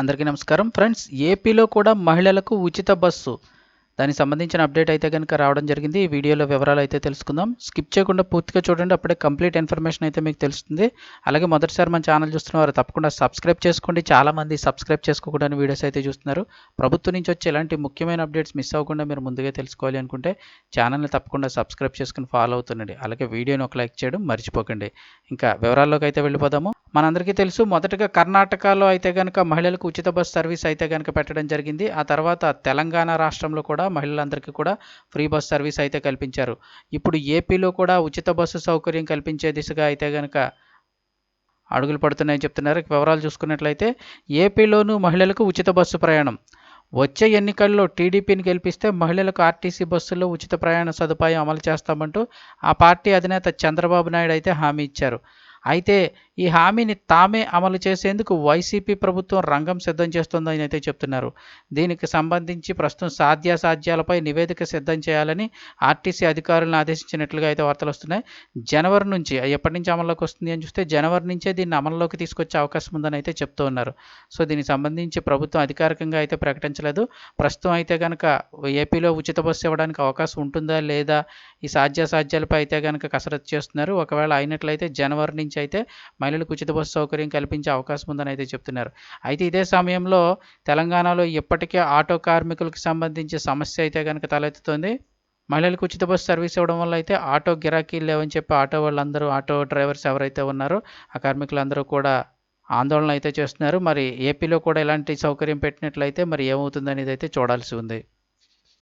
అందరికీ నమస్కారం. ఫ్రెండ్స్ ఏపీలో కూడా మహిళలకు ఉచిత బస్సు. దానికి సంబంధించిన అప్డేట్ అయితే కనుక రావడం జరిగింది. ఈ వీడియోలో వివరాలు అయితే తెలుసుకుందాం. స్కిప్ చేయకుండా పూర్తిగా చూడండి. అప్పుడే కంప్లీట్ ఇన్ఫర్మేషన్ అయితే మీకు తెలుస్తుంది. అలాగే మొదటిసారి మన ఛానల్ చూస్తున్న వారు తప్పకుండా సబ్స్క్రైబ్ చేసుకోండి. చాలామంది సబ్స్క్రైబ్ చేసుకోకుండా వీడియోస్ అయితే చూస్తున్నారు. ప్రభుత్వం నుంచి వచ్చే ఇలాంటి ముఖ్యమైన అప్డేట్స్ మిస్ అవ్వకుండా మీరు ముందుగా తెలుసుకోవాలి అనుకుంటే ఛానల్ని తప్పకుండా సబ్స్క్రైబ్ చేసుకుని ఫాలో అవుతుండండి. అలాగే వీడియోని ఒక లైక్ చేయడం మర్చిపోకండి. ఇంకా వివరాల్లోకి అయితే వెళ్ళిపోదాము. మనందరికీ తెలుసు మొదటగా కర్ణాటకలో అయితే కనుక మహిళలకు ఉచిత బస్ సర్వీస్ అయితే కనుక పెట్టడం జరిగింది. ఆ తర్వాత తెలంగాణ రాష్ట్రంలో కూడా మహిళలందరికీ కూడా ఫ్రీ బస్ సర్వీస్ అయితే కల్పించారు. ఇప్పుడు ఏపీలో కూడా ఉచిత బస్సు సౌకర్యం కల్పించే దిశగా అయితే కనుక అడుగులు పడుతున్నాయని చెప్తున్నారు. వివరాలు చూసుకున్నట్లయితే ఏపీలోనూ మహిళలకు ఉచిత బస్సు ప్రయాణం. వచ్చే ఎన్నికల్లో టీడీపీని గెలిపిస్తే మహిళలకు ఆర్టీసీ బస్సుల్లో ఉచిత ప్రయాణ సదుపాయం అమలు చేస్తామంటూ ఆ పార్టీ అధినేత చంద్రబాబు నాయుడు అయితే హామీ ఇచ్చారు. అయితే ఈ హామీని తామే అమలు చేసేందుకు వైసీపీ ప్రభుత్వం రంగం సిద్ధం చేస్తుందని అయితే చెప్తున్నారు. దీనికి సంబంధించి ప్రస్తుతం సాధ్యాసాధ్యాలపై నివేదిక సిద్ధం చేయాలని ఆర్టీసీ అధికారులను ఆదేశించినట్లుగా అయితే వార్తలు వస్తున్నాయి. జనవరి నుంచి ఎప్పటి నుంచి అమల్లోకి వస్తుంది అని చూస్తే జనవరి నుంచే దీన్ని అమల్లోకి తీసుకొచ్చే అవకాశం ఉందని అయితే చెప్తూ ఉన్నారు. సో దీనికి సంబంధించి ప్రభుత్వం అధికారికంగా అయితే ప్రకటించలేదు. ప్రస్తుతం అయితే కనుక ఏపీలో ఉచిత బస్సు ఇవ్వడానికి అవకాశం ఉంటుందా లేదా ఈ సాధ్యాసాధ్యాలపై అయితే కనుక కసరత్తు చేస్తున్నారు. ఒకవేళ అయినట్లయితే జనవరి నుంచి అయితే మహిళలకు ఉచిత బస్సు సౌకర్యం కల్పించే అవకాశం ఉందని అయితే చెప్తున్నారు. అయితే ఇదే సమయంలో తెలంగాణలో ఇప్పటికే ఆటో కార్మికులకు సంబంధించి సమస్య అయితే కనుక తలెత్తుతుంది. మహిళలకు ఉచిత బస్సు సర్వీస్ ఇవ్వడం వల్ల అయితే ఆటో గిరాకీలు లేవని చెప్పి ఆటో వాళ్ళందరూ ఆటో డ్రైవర్స్ ఎవరైతే ఉన్నారో ఆ కార్మికులందరూ కూడా ఆందోళన అయితే చేస్తున్నారు. మరి ఏపీలో కూడా ఇలాంటి సౌకర్యం పెట్టినట్లయితే మరి ఏమవుతుందనేది అయితే చూడాల్సి ఉంది.